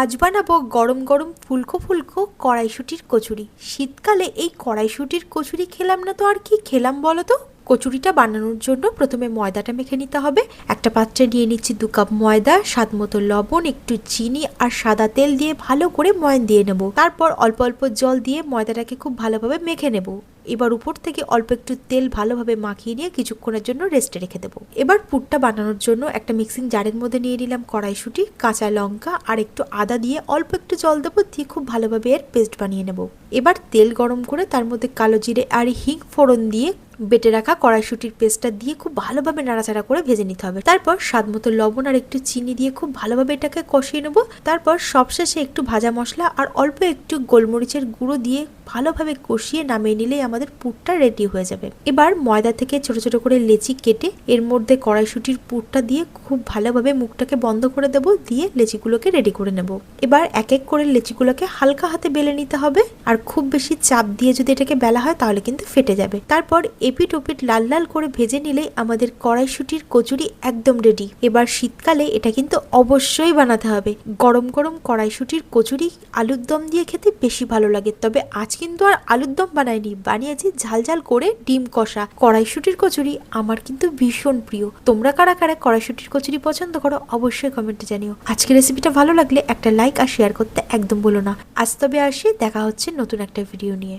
আজ বানাবো গরম গরম ফুলকো ফুলকো কড়াইশুটির কচুরি। শীতকালে এই কড়াইশুটির কচুরি খেলাম না তো আর কি খেলাম বলো তো? কচুরিটা বানানোর জন্য প্রথমে ময়দাটা মেখে নিতে হবে। একটা পাত্রে নিয়ে নিচ্ছি দু কাপ ময়দা, স্বাদ মতো লবণ, একটু চিনি আর সাদা তেল দিয়ে ভালো করে ময়ন দিয়ে নেব। তারপর অল্প অল্প জল দিয়ে ময়দাটাকে খুব ভালোভাবে মেখে নেব। এবার উপর থেকে অল্প একটু তেল ভালোভাবে মাখিয়ে নিয়ে কিছুক্ষণের জন্য রেস্টে রেখে দেবো। এবার পুরটা বানানোর জন্য একটা মিক্সিং জারের মধ্যে নিয়ে নিলাম কড়াইশুঁটি, কাঁচা লঙ্কা আর একটু আদা দিয়ে অল্প একটু জল দেবো দিয়ে খুব ভালোভাবে এর পেস্ট বানিয়ে নেব। এবার তেল গরম করে তার মধ্যে কালো জিরে আর হিং ফোড়ন দিয়ে বেটে রাখা কড়াইশুটির পেস্টটা দিয়ে খুব ভালোভাবে নাড়াচাড়া করে ভেজে নিতে হবে। তারপর স্বাদ মতো লবণ আর একটু চিনি দিয়ে খুব ভালোভাবে এটাকে কষিয়ে নেব। তারপর সবশেষে একটু ভাজা মশলা আর অল্প একটু গোলমরিচের গুঁড়ো দিয়ে ভালোভাবে কষিয়ে নামিয়ে নিলেই আমাদের পুরটা রেডি হয়ে যাবে। এবার ময়দা থেকে ছোট ছোট করে লেচি কেটে এর মধ্যে কড়াইশুটির পুরটা দিয়ে খুব ভালোভাবে মুখটাকে বন্ধ করে দেব, দিয়ে লেচিগুলোকে রেডি করে নেব। এবার এক এক করে লেচিগুলোকে হালকা হাতে বেলে নিতে হবে। আর খুব বেশি চাপ দিয়ে যদি এটাকে বেলা হয় তাহলে কিন্তু ফেটে যাবে। তারপর এপিট ওপিট লাল লাল করে ভেজে নিলেই আমাদের কড়াইশুটির কচুরি একদম রেডি এবার শীতকালে এটা কিন্তু অবশ্যই বানাতে হবে। গরম গরম কড়াইশুটির কচুরি আলুর দম দিয়ে খেতে বেশি ভালো লাগে। তবে আজ কিন্তু আর আলুর দম বানাইনি, বানিয়েছি ঝাল ঝাল করে ডিম কষা। কড়াইশুটির কচুরি আমার কিন্তু ভীষণ প্রিয়। তোমরা কারা কারা কড়াইশুটির কচুরি পছন্দ করো অবশ্যই কমেন্টে জানিও। আজকের রেসিপিটা ভালো লাগলে একটা লাইক আর শেয়ার করতে একদম বলো না। আজ তবে আসি, দেখা হচ্ছে নতুন একটা ভিডিও নিয়ে।